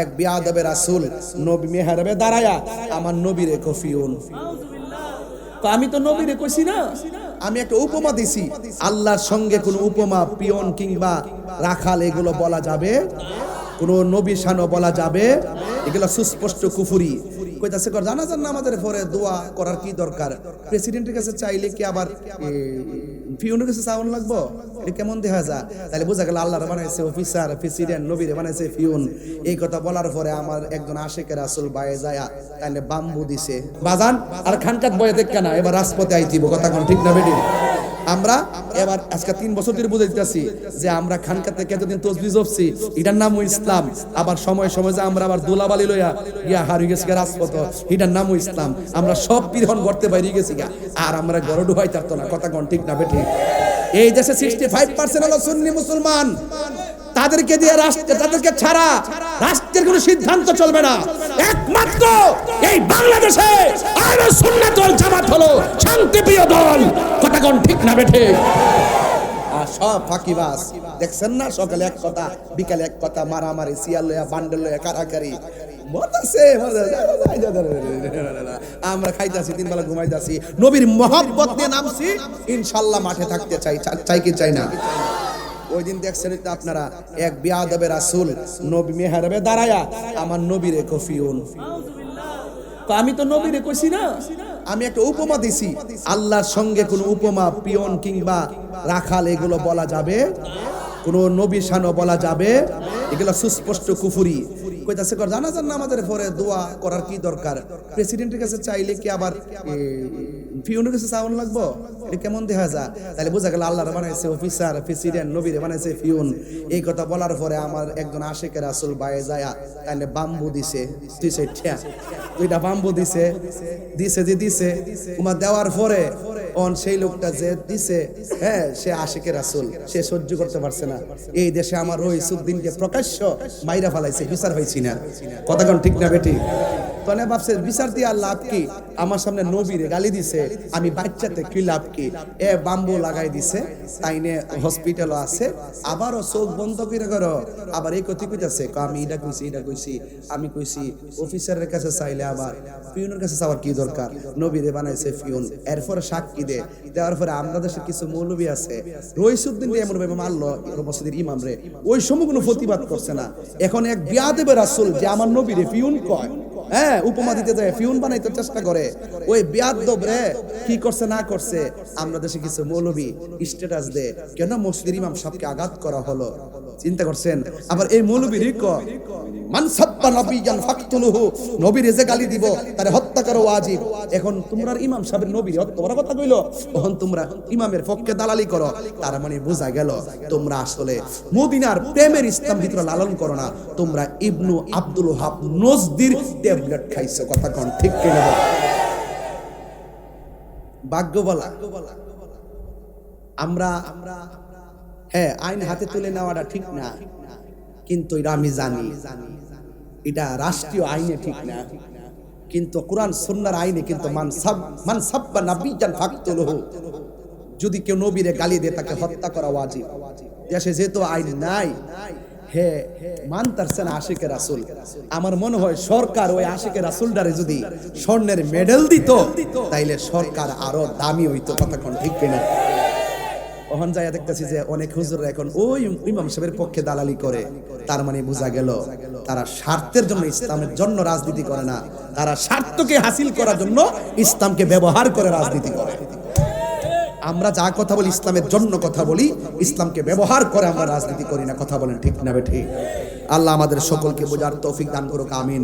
এক বিয়াদবে রাসূল, নবী মেহরাবে দাঁড়ায়া, আমার নবীরে কফিউন। তো আমি তো নবীরে কইছি না, আমি একটা উপমা দিছি। আল্লাহর সঙ্গে কোনো উপমা, পিয়ন কিংবা রাখাল, এগুলো বলা যাবে? কোনো নবী শানও বলা যাবে? এগুলো সুস্পষ্ট কুফুরি। কইতাছে কর জানাজার নামাজের পরে দোয়া করার কি দরকার? প্রেসিডেন্টের কাছে চাইলে কি আবার পিয়নের কাছে চাউন লাগবো? এটা কেমন দেখা যায়? তাহলে বোঝা গেল আল্লাহর বানাইছে অফিসার প্রেসিডেন্ট নবীরে বানাইছে ফিউন। এই কথা বলার পরে আমার একজন আশেকের আসল বায়ে যায় তাহলে বাম্বু দিছে। বাজান, আর খানকাত বয়ে দেখ না এবার রাজপথে আইতিব, কথা কোন ঠিক না বেটি? আমরা এবার আজকে তিন বছর ধরে বুঝাইতেছি যে আমরা খানকা থেকে এতদিন তসবি জপছি, এটার নামও ইসলাম। আবার সময় সময় যে আমরা আবার দোলাবালি লইয়া ইয়া হারি গেছি গা রাজপথ, এটার নামও ইসলাম। আমরা সব পিরহন করতে বাইরে গেছি গা আর আমরা গড় ডুবাই তারতো না। কথা কোন ঠিক না বেটি এই দেশে সিক্সটি ফাইভ পার্সেন্ট হলো সুন্নি মুসলমান। তাদেরকে দিয়ে রাষ্ট্র, তাদেরকে ছাড়া রাষ্ট্রের কোনো সিদ্ধান্ত চলবে না। একমাত্র এই বাংলাদেশে আরও সুন্নাতুল জামাত হলো শান্তিপ্রিয় দল। কোন ঠিক না বেঠে আর সব ফাঁকিবাজ দেখছেন না সকালে এক কথা বিকালে এক কথা মারামারি সিয়াল লয়া বান্ডেল লয়া কারাকারি আমরা খাইতাছি তিন বেলা ঘুমাইতাছি নবীর মহব্বত নিয়ে নামছি ইনশাল্লাহ মাঠে থাকতে চাই চাই কি চাই না ওই দিন দেখছেন তো আপনারা এক বিয়াদবে রাসূল নবী মেহরাবে দাঁড়ায়া আমার নবীরে কফিউন তো আমি তো নবীরে কইছি না আমি একটা উপমা দিছি। আল্লাহর সঙ্গে কোনো উপমা, পিয়ন কিংবা রাখাল, এগুলো বলা যাবে। কোনো নবী শানো বলা যাবে। এগুলো সুস্পষ্ট কুফুরি। কইতাছে কর না আমাদের পরে দোয়া করার কি দরকার? প্রেসিডেন্টের কাছে চাইলে কি আবার লাগবো? এটা কেমন দেখা যায়? তাহলে বোঝা গেল বানাইছে অফিসার প্রেসিডেন্ট নবীরে বানাইছে এই কথা বলার পরে আমার একজন আশেকের আসল তাহলে বাম্বু দিছে দিছে বাম্বু দিছে দিছে যে দিছে তোমার দেওয়ার পরে অন সেই লোকটা যে দিছে হ্যাঁ সে আশেকের আসল সে সহ্য করতে পারছে না। এই দেশে আমার রহিসুদ্দিনকে প্রকাশ্য মাইরা ফালাইছে, বিচার হয়েছি না। কতক্ষণ ঠিক না বেটি? তনে ভাবছে বিচার দিয়ে লাভ কি? আমার সামনে নবীরে গালি দিছে, আমি বাচ্চাতে কি লাভ কি? এ বাম্বু লাগাই দিছে, তাইনে হসপিটালও আছে, আবারও চোখ বন্ধ করে করো। আবার এই কথি কইতাছে আমি এটা কইছি এটা কইছি, আমি কইছি অফিসারের কাছে চাইলে আবার, পিউনের কাছে চাওয়ার কি দরকার? নবীরে বানাইছে পিউন, এরপরে সাক্ষী দে। দেওয়ার পরে আমরা দেশে কিছু মৌলবী আছে। রইসুদ্দিন এমন ভাবে মারলো মসজিদের ইমাম রে। ওই সময় কোনো প্রতিবাদ করছে না। এখন এক বিয়াদেবের রাসূল যে আমার নবীরে পিউন কয়। হ্যাঁ উপমা দিতে যায়, ফিউন বানাইতে চেষ্টা করে। ওই বিয়াদব রে, কি করছে, না করছে, আমরা দেশে কিছু মৌলবি স্ট্যাটাস দে, কেন মসজিদের ইমাম সবকে আঘাত করা হলো? চিন্তা করছেন? আবার এই মৌলবি ক মান সাব্বা নবিয়ান ফাকতুলুহু গালি দিব, তারে হত্যা করো ওয়াজিব। এখন তোমরা ইমাম সাহেবের হত্যা করার কথা কইলো? তখন তোমরা ইমামের পক্ষে দালালি করো। তার মানে বোঝা গেল, তোমরা আসলে মদিনার প্রেমের ইসলাম লালন করো না। তোমরা ইবনু আব্দুল ওহাব নজদির ট্যাবলেট খাইছো, কথা কোন ঠিক কিনা? ভাগ্য বলা। আমরা হ্যাঁ আইন হাতে তুলে নেওয়াটা ঠিক না। কিন্তু এটা আমি জানি। এটা রাষ্ট্রীয় আইনে ঠিক না। কিন্তু কোরআন সুন্নার আইনে কিন্তু যদি কেউ নবীরে গালি দিয়ে, তাকে হত্যা করা ওয়াজিব। দেশে যেহেতু আইন নাই, হে মানতারছেন আশিকে রাসুল। আমার মনে হয় সরকার ওই আশিকে রাসুলটারে যদি স্বর্ণের মেডেল দিত, তাইলে সরকার আরও দামি হইতো কতক্ষণ ঠিক কিনা? ওখান যাইয়া দেখতেছি যে অনেক হুজুর এখন ওই ইমাম সাহেবের পক্ষে দালালি করে। তার মানে বোঝা গেল তারা স্বার্থের জন্য ইসলামের জন্য রাজনীতি করে না। তারা স্বার্থকে হাসিল করার জন্য ইসলামকে ব্যবহার করে রাজনীতি করে। আমরা যা কথা বলি ইসলামের জন্য কথা বলি, ইসলামকে ব্যবহার করে আমরা রাজনীতি করি না। কথা বলেন ঠিক না ঠিক? আল্লাহ আমাদের সকলকে বোঝার তৌফিক দান করুক, আমিন।